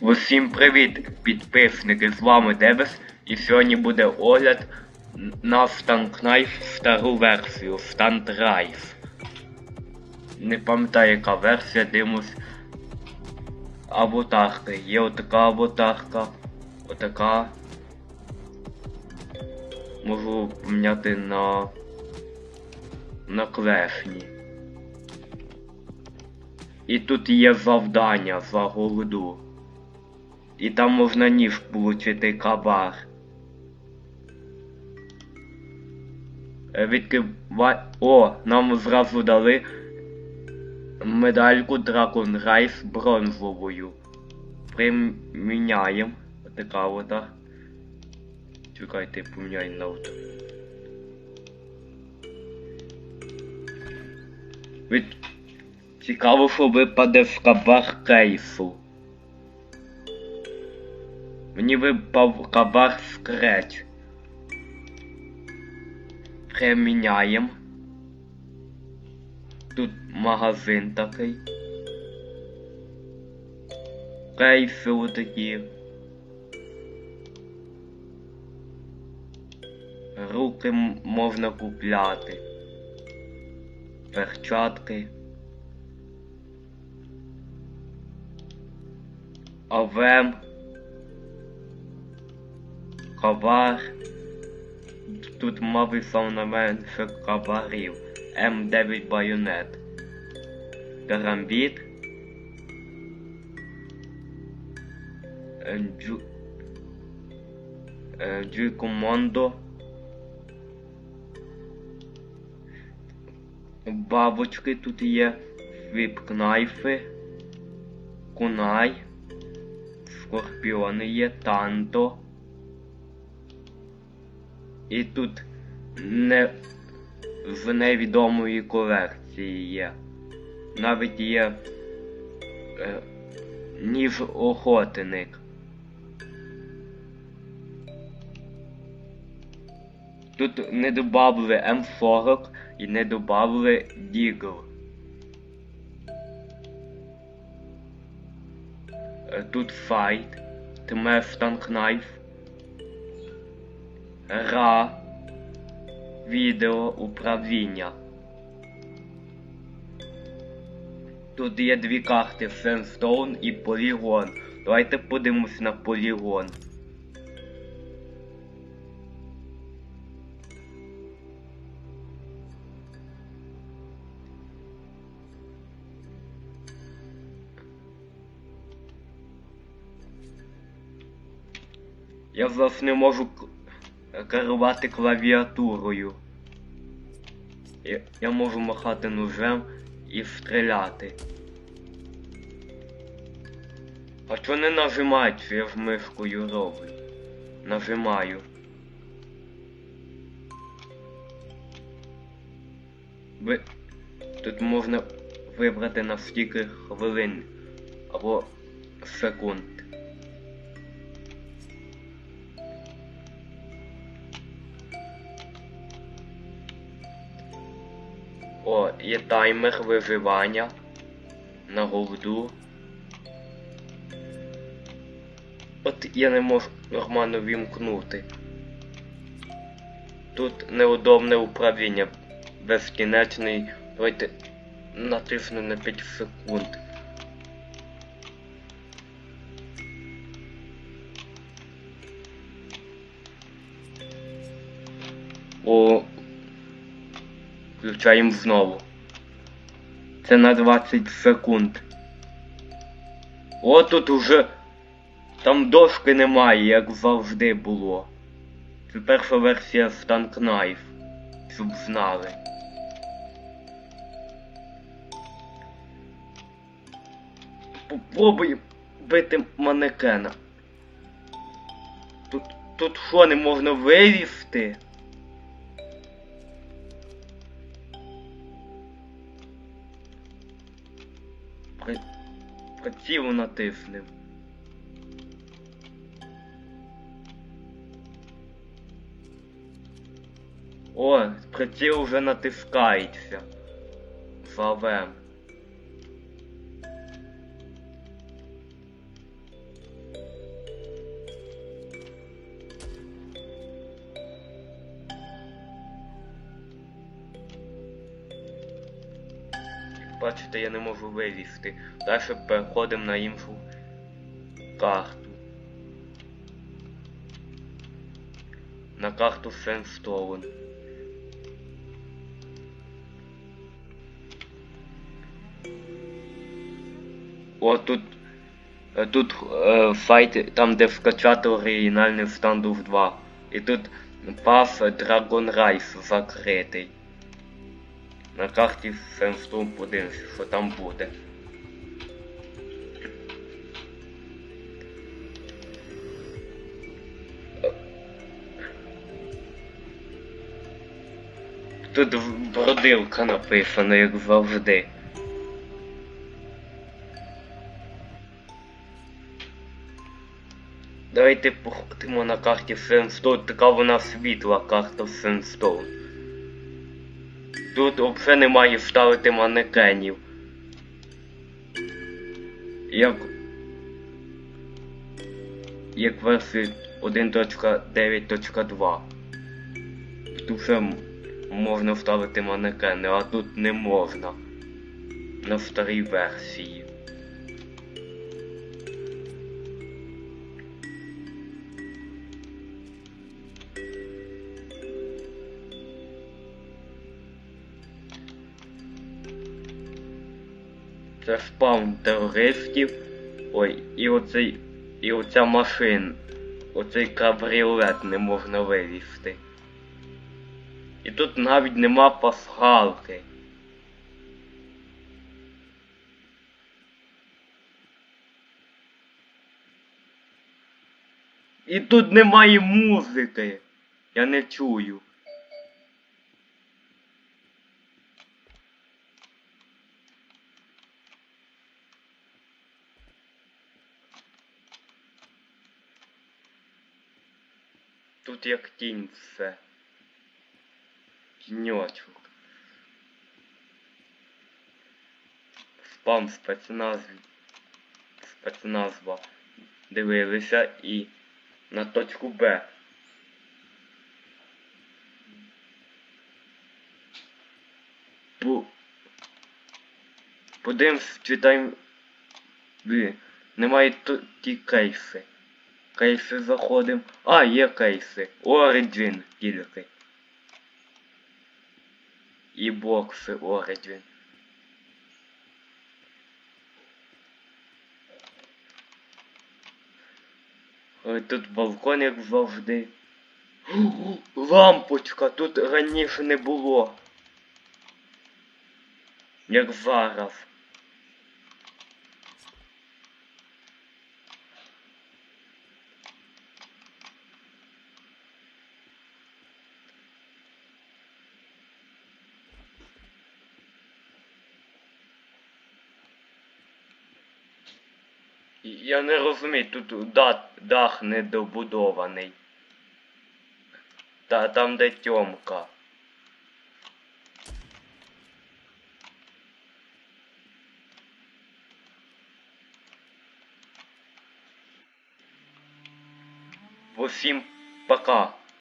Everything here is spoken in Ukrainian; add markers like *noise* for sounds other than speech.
Усім привіт, підписники! З вами Девис і сьогодні буде огляд на Станкнайф стару версію Стандрайв. Не пам'ятаю яка версія, дивимось аватарки. Є отака аватарка, отака. Можу поміняти на на клешні. І тут є завдання за голоду. І там можна ніж получити кабар. Е, відкривай... О, нам зразу дали медальку Dragon Rise бронзовою. Приміняємо. Така ота. Чекайте, поміняй на. Від... Цікаво, що випаде в кабар кейсу. Мені випав кабак скреч. Приміняємо. Тут магазин такий. Кейси отакі. Руки можна купляти. Перчатки. АВМ Кавар. Тут мав славномен каварів. М9 байонет. Карамбіт. Джу... Е, Комондо. Бабочки тут є. Віпкнайфи. Кунай. Скорпіони є. Танто. І тут не в невідомої колекції є. Навіть є е, ніж охотник. Тут не добавили М40 і не добавили Дігл. Е, тут файт, тмеш танк найф. Гра відео управління. Тут є дві карти Sandstone і Полігон. Давайте подивимось на полігон. Я зараз не можу керувати клавіатурою. Я, можу махати ножем і стріляти. А чого не нажимають, що я ж мишкою роблю? Нажимаю. Ви... Тут можна вибрати на стільки хвилин або секунд. О, є таймер виживання на голду. От я не можу нормально вімкнути. Тут неудобне управління безкінечний. Давайте натисну на 5 секунд. О, Включаємо знову. Це на 20 секунд. О, тут уже там дошки немає, як завжди було. Це перша версія Станк Knife, щоб знали. Попробуй бити манекена. Тут, тут що не можна вивізти? при... натиснув. натисне. О, приціл вже натискається. Славем. Бачите, я не можу вилізти. Далі переходимо на іншу карту. На карту Сенстоун. О, тут. е, Тут е, файт, там де скачати оригінальний Standoff 2. І тут паф Dragon Rise закритий. На карті Sandstorm подивимося, що там буде. Тут бродилка написана, як завжди. Давайте походимо на карті Сенстоун. Така вона світла карта Сенстоун. Тут взагалі немає ставити манекенів. Як. Як версії 1.9.2. Тут вже можна вставити манекени, а тут не можна. На старій версії. Це спаун терористів. Ой, і оцей. І оця машина. Оцей кабріолет не можна вивізти. І тут навіть нема пасхалки. І тут немає музики. Я не чую. Тут як тінь все. Тіньочок. Спам спецназ. Спецназва. Дивилися і на точку Б. Бу... Подивимось, читаємо. Немає ті кейси. Кейси заходимо. А, є кейси. Origin тільки. І бокси Origin. Ой, тут балкон, як завжди. *gasps* Лампочка тут раніше не було. Як зараз. Я не розумію, тут да- дах недобудований. Та там де тьомка. Усім пока.